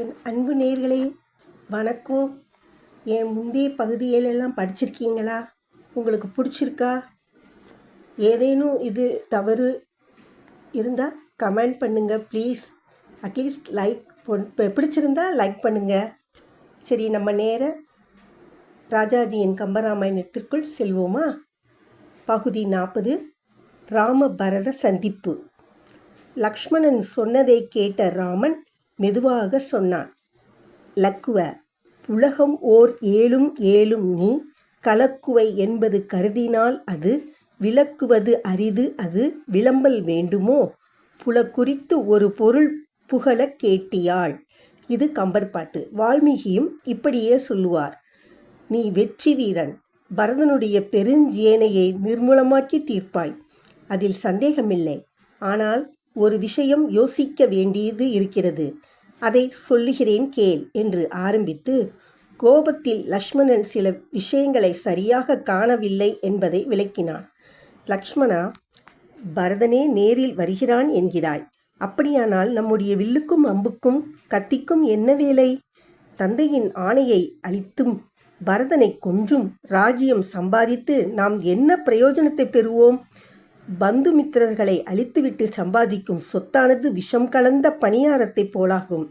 என் அன்பு நேர்களே வணக்கம். என் முந்தைய பகுதிகளெல்லாம் படிச்சிருக்கீங்களா? உங்களுக்கு பிடிச்சிருக்கா? ஏதேனும் இது தவறு இருந்தால் கமெண்ட் பண்ணுங்கள் ப்ளீஸ். அட்லீஸ்ட் லைக் பிடிச்சிருந்தா லைக் பண்ணுங்கள் சரி நம்ம நேர ராஜாஜியின் கம்பராமாயணத்திற்குள் செல்வோமா? பகுதி நாற்பது ராம பரத சந்திப்பு. லக்ஷ்மணன் சொன்னதை கேட்ட ராமன் மெதுவாக சொன்னான். லக்குவ உலகம் ஓர் ஏழும் ஏழும் நீ கலக்குவை என்பது கருதினால் அது விளக்குவது அரிது அது விளம்பல் வேண்டுமோ? புல குறித்து ஒரு பொருள் புகழக் கேட்டியாள். இது கம்பர்பாட்டு வால்மீகியும் இப்படியே சொல்லுவார். நீ வெற்றி வீரன் பரதனுடைய பெருஞ்சேனையை நிர்மூலமாக்கி தீர்ப்பாய். அதில் சந்தேகமில்லை. ஆனால் ஒரு விஷயம் யோசிக்க வேண்டியது இருக்கிறது. அதை சொல்லுகிறேன் கேள் என்று ஆரம்பித்து கோபத்தில் லக்ஷ்மணன் சில விஷயங்களை சரியாக காணவில்லை என்பதை விளக்கினான். லக்ஷ்மணா பரதனே நேரில் வருகிறான் என்கிறாய். அப்படியானால் நம்முடைய வில்லுக்கும் அம்புக்கும் கத்திக்கும் என்ன வேலை? தந்தையின் ஆணையை அளித்தும் பரதனை கொன்றும் ராஜ்யம் சம்பாதித்து நாம் என்ன பிரயோஜனத்தை பெறுவோம்? பந்துமித்திரர்களை அழித்துவிட்டு சம்பாதிக்கும் சொத்தானது விஷம் கலந்த பணியாரத்தைப் போலாகும்.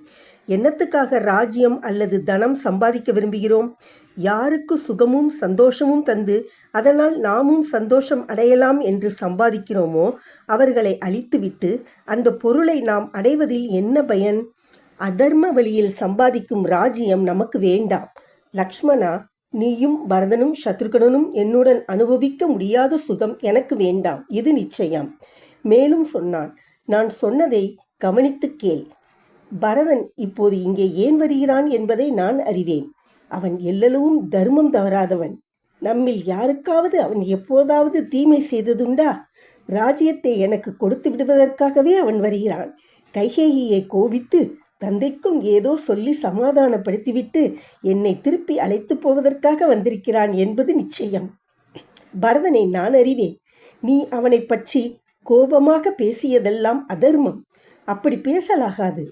என்னத்துக்காக ராஜ்யம் அல்லது தனம் சம்பாதிக்க விரும்புகிறோம்? யாருக்கு சுகமும் சந்தோஷமும் தந்து அதனால் நாமும் சந்தோஷம் அடையலாம் என்று சம்பாதிக்கிறோமோ அவர்களை அழித்துவிட்டு அந்த பொருளை நாம் அடைவதில் என்ன பயன்? அதர்ம வழியில் சம்பாதிக்கும் ராஜ்யம் நமக்கு வேண்டாம். லக்ஷ்மணா நீயும் பரதனும் சத்ருகனும் என்னுடன் அனுபவிக்க முடியாத சுகம் எனக்கு வேண்டாம். இது நிச்சயம். மேலும் சொன்னான் நான் சொன்னதை கவனித்துக் கேள். பரதன் இப்போது இங்கே ஏன் வருகிறான் என்பதை நான் அறிவேன். அவன் எல்லளவும் தர்மம் தவறாதவன். நம்மில் யாருக்காவது அவன் எப்போதாவது தீமை செய்ததுண்டா? ராஜ்யத்தை எனக்கு கொடுத்து விடுவதற்காகவே அவன் வருகிறான். கைகேகியை கோபித்து தந்தைக்கும் ஏதோ சொல்லி சமாதானப்படுத்திவிட்டு என்னை திருப்பி அழைத்து போவதற்காக வந்திருக்கிறான் என்பது நிச்சயம். பரதனை நான் அறிவேன். நீ அவனை பற்றி கோபமாக பேசியதெல்லாம் அதர்மம். அப்படி பேசலாகாது.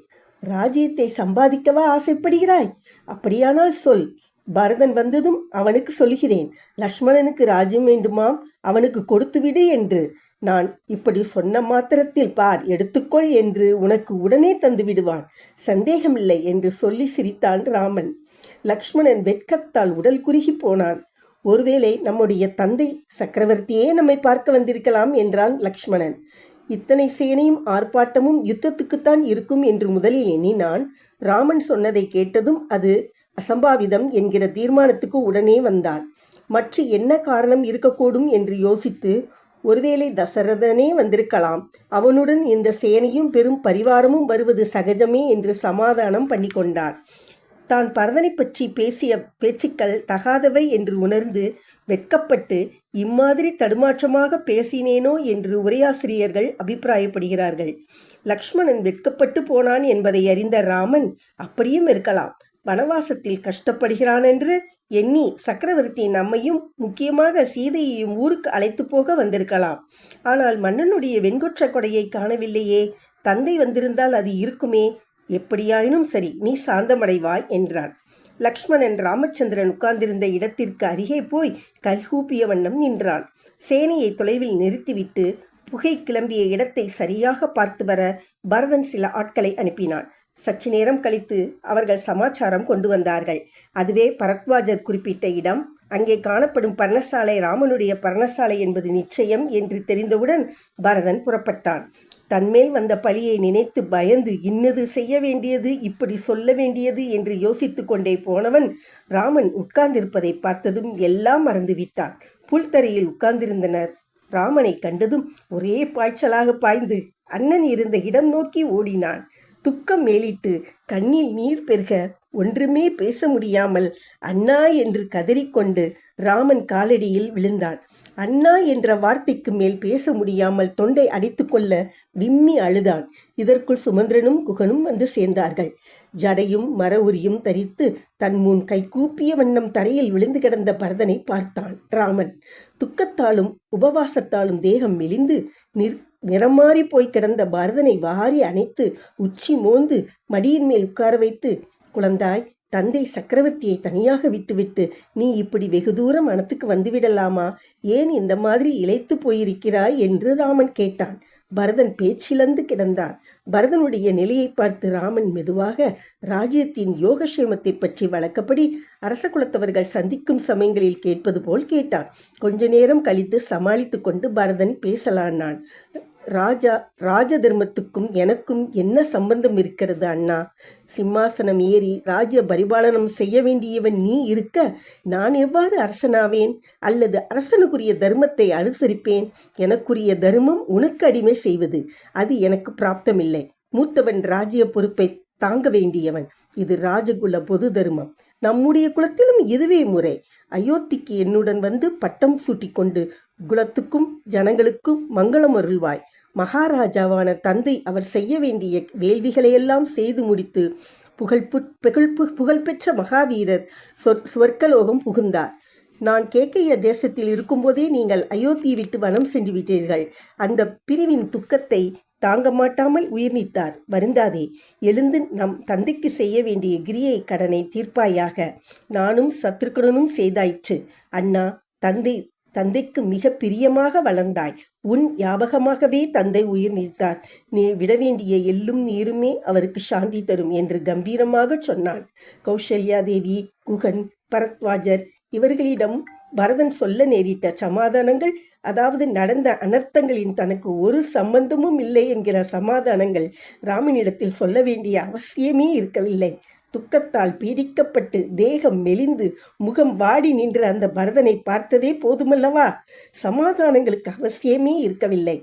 ராஜ்யத்தை சம்பாதிக்கவா ஆசைப்படுகிறாய்? அப்படியானால் சொல். பரதன் வந்ததும் அவனுக்கு சொல்கிறேன் லக்ஷ்மணனுக்கு ராஜ்யம் வேண்டுமாம் அவனுக்கு கொடுத்துவிடு என்று. நான் இப்படி சொன்ன மாத்திரத்தில் பார் எடுத்துக்கொள் என்று உனக்கு உடனே தந்து விடுவான். சந்தேகமில்லை என்று சொல்லி சிரித்தான் ராமன். லக்ஷ்மணன் வெட்கத்தால் உடல் குறுகி போனான். ஒருவேளை நம்முடைய தந்தை சக்கரவர்த்தியே நம்மை பார்க்க வந்திருக்கலாம் என்றான் லக்ஷ்மணன். இத்தனை சேனையும் ஆர்ப்பாட்டமும் யுத்தத்துக்குத்தான் இருக்கும் என்று முதலில் எண்ணினான். ராமன் சொன்னதை கேட்டதும் அது அசம்பாவிதம் என்கிற தீர்மானத்துக்கு உடனே வந்தான் மற்ற என்ன காரணம் இருக்கக்கூடும் என்று யோசித்து ஒருவேளை தசரதனே வந்திருக்கலாம். அவனுடன் இந்த சேனையும் பெரும் பரிவாரமும் வருவது சகஜமே என்று சமாதானம் பண்ணி கொண்டான் தான் பரதனை பற்றி பேசிய பேச்சுக்கள் தகாதவை என்று உணர்ந்து வெட்கப்பட்டு இம்மாதிரி தடுமாற்றமாக பேசினேனோ என்று உரையாசிரியர்கள் அபிப்பிராயப்படுகிறார்கள். லக்ஷ்மணன் வெட்கப்பட்டு போனான் என்பதை அறிந்த ராமன் அப்படியும் இருக்கலாம். வனவாசத்தில் கஷ்டப்படுகிறான் என்று எண்ணி சக்கரவர்த்தி நம்மையும் முக்கியமாக சீதையையும் ஊருக்கு அழைத்து போக வந்திருக்கலாம். ஆனால் மன்னனுடைய வெண்கொற்ற கொடையை காணவில்லையே. தந்தை வந்திருந்தால் அது இருக்குமே. எப்படியாயினும் சரி நீ சாந்தமடைவாய் என்றான். லக்ஷ்மணன் ராமச்சந்திரன் உட்கார்ந்திருந்த இடத்திற்கு அருகே போய் கைகூப்பிய வண்ணம் நின்றான். சேனையை தொலைவில் நிறுத்திவிட்டு புகை கிளம்பிய இடத்தை சரியாக பார்த்து வர பரதன் சில ஆட்களை அனுப்பினான். சற்று நேரம் கழித்து அவர்கள் சமாச்சாரம் கொண்டு வந்தார்கள். அதுவே பரத்வாஜர் குறிப்பிட்ட இடம். அங்கே காணப்படும் பர்ணசாலை ராமனுடைய பர்ணசாலை என்பது நிச்சயம் என்று தெரிந்தவுடன் பரதன் புறப்பட்டான். தன்மேல் வந்த பழியை நினைத்து பயந்து இன்னது செய்ய வேண்டியது இப்படி சொல்ல வேண்டியது என்று யோசித்து கொண்டே போனவன் ராமன் உட்கார்ந்திருப்பதை பார்த்ததும் எல்லாம் மறந்துவிட்டான். புல்தரையில் உட்கார்ந்திருந்தனர். ராமனை கண்டதும் ஒரே பாய்ச்சலாக பாய்ந்து அண்ணன் இருந்த இடம் நோக்கி ஓடினான். துக்கம் மேலிட்டு கண்ணில் நீர் பெருக ஒன்றுமே பேச முடியாமல் அண்ணா என்று கதறிக்கொண்டு ராமன் காலடியில் விழுந்தான். அண்ணா என்ற வார்த்தைக்கு மேல் பேச முடியாமல் தொண்டை அடைத்துக்கொள்ள விம்மி அழுதான். இதற்குள் சுமந்திரனும் குகனும் வந்து சேர்ந்தார்கள். ஜடையும் மர உரியும் தரித்து தன் முன் கைகூப்பிய வண்ணம் தரையில் விழுந்து கிடந்த பரதனை பார்த்தான் ராமன். துக்கத்தாலும் உபவாசத்தாலும் தேகம் மெலிந்து நிற் நிறமாறி போய் கிடந்த பரதனை வாரி அணைத்து உச்சி மோந்து மடியின் மேல் உட்கார வைத்து குழந்தாய் தந்தை சக்கரவர்த்தியை தனியாக விட்டுவிட்டு நீ இப்படி வெகு தூரம் மனத்துக்கு வந்துவிடலாமா? ஏன் இந்த மாதிரி இழைத்து போயிருக்கிறாய்? என்று ராமன் கேட்டான். பரதன் பேச்சிழந்து கிடந்தான். பரதனுடைய நிலையை பார்த்து ராமன் மெதுவாக ராஜ்யத்தின் யோகக்ஷேமத்தை பற்றி வழக்கப்படி அரச குலத்தவர்கள் சந்திக்கும் சமயங்களில் கேட்பது போல் கேட்டான். கொஞ்ச நேரம் கழித்து சமாளித்து கொண்டு பரதன் பேசலானான் ராஜா ராஜ தர்மத்துக்கும் எனக்கும் என்ன சம்பந்தம் இருக்கிறது அண்ணா? சிம்மாசனம் ஏறி ராஜ்ய பரிபாலனம் செய்ய வேண்டியவன் நீ இருக்க நான் எவ்வாறு அரசனாவேன்? அல்லது அரசனுக்குரிய தர்மத்தை அனுசரிப்பேன்? எனக்குரிய தர்மம் உனக்கு அடிமை செய்வது அது எனக்கு பிராப்தமில்லை. மூத்தவன் ராஜ்ய பொறுப்பை தாங்க வேண்டியவன் இது ராஜகுல பொது தர்மம். நம்முடைய குலத்திலும் இதுவே முறை. அயோத்திக்கு என்னுடன் வந்து பட்டம் சூட்டிக்கொண்டு குலத்துக்கும் ஜனங்களுக்கும் மங்களம் அருள்வாய். மகாராஜாவான தந்தை அவர் செய்ய வேண்டிய வேள்விகளையெல்லாம் செய்து முடித்து புகழ் புகழ் புகழ்பெற்ற மகாவீரர் சொற் சுவர்க்கலோகம் புகுந்தார். நான் கேக்கைய தேசத்தில் இருக்கும்போதே நீங்கள் அயோத்தி விட்டு வனம் சென்று விட்டீர்கள். அந்த பிரிவின் துக்கத்தை தாங்க மாட்டாமல் உயிர் நீத்தார். வருந்தாதே எழுந்து நம் தந்தைக்கு செய்ய வேண்டிய கிரியை கடனை தீர்ப்பாயாக நானும் சத்ருக்கனும் செய்தாயிற்று. அண்ணா தந்தை தந்தைக்கு மிக பிரியமாக வளர்ந்தாய். உன் ஞாபகமாகவே தந்தை உயிர் நீத்தார். நீ விட வேண்டிய எல்லும் நீருமே அவருக்கு சாந்தி தரும் என்று கம்பீரமாக சொன்னான் கௌசல்யா தேவி குகன் பரத்வாஜர் இவர்களிடம் பரதன் சொல்ல நேரிட்ட சமாதானங்கள் அதாவது நடந்த அனர்த்தங்களின் தனக்கு ஒரு சம்பந்தமும் இல்லை என்கிற சமாதானங்கள் ராமனிடத்தில் சொல்ல வேண்டிய அவசியமே இருக்கவில்லை. துக்கத்தால் பீடிக்கப்பட்டு தேகம் மெலிந்து முகம் வாடி நின்ற அந்த பரதனை பார்த்ததே போதுமல்லவா? சமாதானங்களுக்கு அவசியமே இருக்கவில்லை.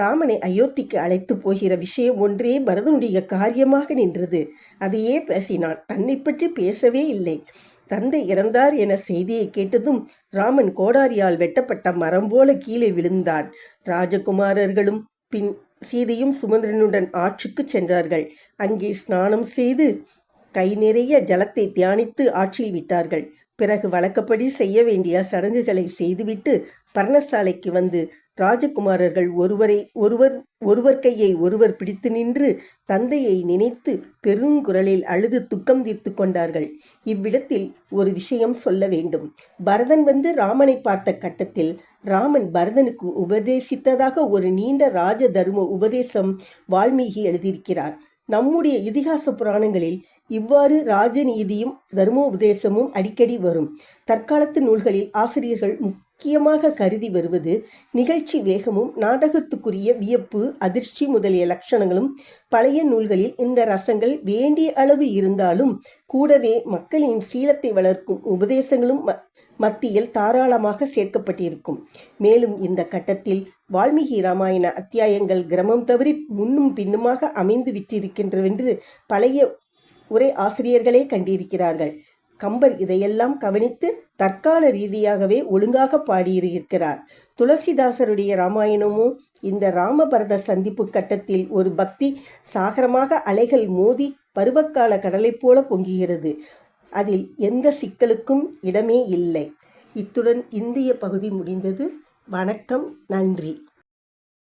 ராமனை அயோத்திக்கு அழைத்து போகிற விஷயம் ஒன்றே பரதனுடைய காரியமாக நின்றது. அதையே பேசினான். தன்னை பற்றி பேசவே இல்லை. தந்தை இறந்தார் என செய்தியை கேட்டதும் ராமன் கோடாரியால் வெட்டப்பட்ட மரம் போல கீழே விழுந்தான். ராஜகுமாரர்களும் பின் சீதையும் சுமந்திரனுடன் ஆற்றுக்கு சென்றார்கள். அங்கே ஸ்நானம் செய்து கை நிறைய ஜலத்தை தியானித்து ஆற்றில் விட்டார்கள். பிறகு வழக்கப்படி செய்ய வேண்டிய சடங்குகளை செய்துவிட்டு பர்ணசாலைக்கு வந்து ராஜகுமாரர்கள் ஒருவரை ஒருவர் ஒருவர் கையை ஒருவர் பிடித்து நின்று தந்தையை நினைத்து பெருங்குரலில் அழுது துக்கம் தீர்த்து கொண்டார்கள். இவ்விடத்தில் ஒரு விஷயம் சொல்ல வேண்டும். பரதன் வந்து ராமனை பார்த்த கட்டத்தில் ராமன் பரதனுக்கு உபதேசித்ததாக ஒரு நீண்ட ராஜ தர்ம உபதேசம் வால்மீகி எழுதியிருக்கிறார். நம்முடைய இதிகாச புராணங்களில் இவ்வாறு ராஜநீதியும் தர்மோபதேசமும் அடிக்கடி வரும். தற்காலத்து நூல்களில் ஆசிரியர்கள் முக்கியமாக கருதி வருவது நிகழ்ச்சி வேகமும் நாடகத்துக்குரிய வியப்பு அதிர்ச்சி முதலிய லட்சணங்களும் பழைய நூல்களில் இந்த ரசங்கள் வேண்டிய அளவு இருந்தாலும் கூடவே மக்களின் சீலத்தை வளர்க்கும் உபதேசங்களும் மத்தியில் தாராளமாக சேர்க்கப்பட்டிருக்கும். மேலும் இந்த கட்டத்தில் வால்மீகி ராமாயண அத்தியாயங்கள் கிரமம் தவறி முன்னும் பின்னுமாக அமைந்து விட்டிருக்கின்றவென்று பழைய உரை ஆசிரியர்களே கண்டிருக்கிறார்கள். கம்பர் இதையெல்லாம் கவனித்து தற்கால ரீதியாகவே ஒழுங்காக பாடியிருக்கிறார். துளசிதாசருடைய ராமாயணமும் இந்த ராமபரத சந்திப்பு கட்டத்தில் ஒரு பக்தி சாகரமாக அலைகள் மோதி பருவக்கால கடலைப் போல பொங்குகிறது அதில் எந்த சிக்கலுக்கும் இடமே இல்லை. இத்துடன் இந்திய பகுதி முடிந்தது. வணக்கம். நன்றி.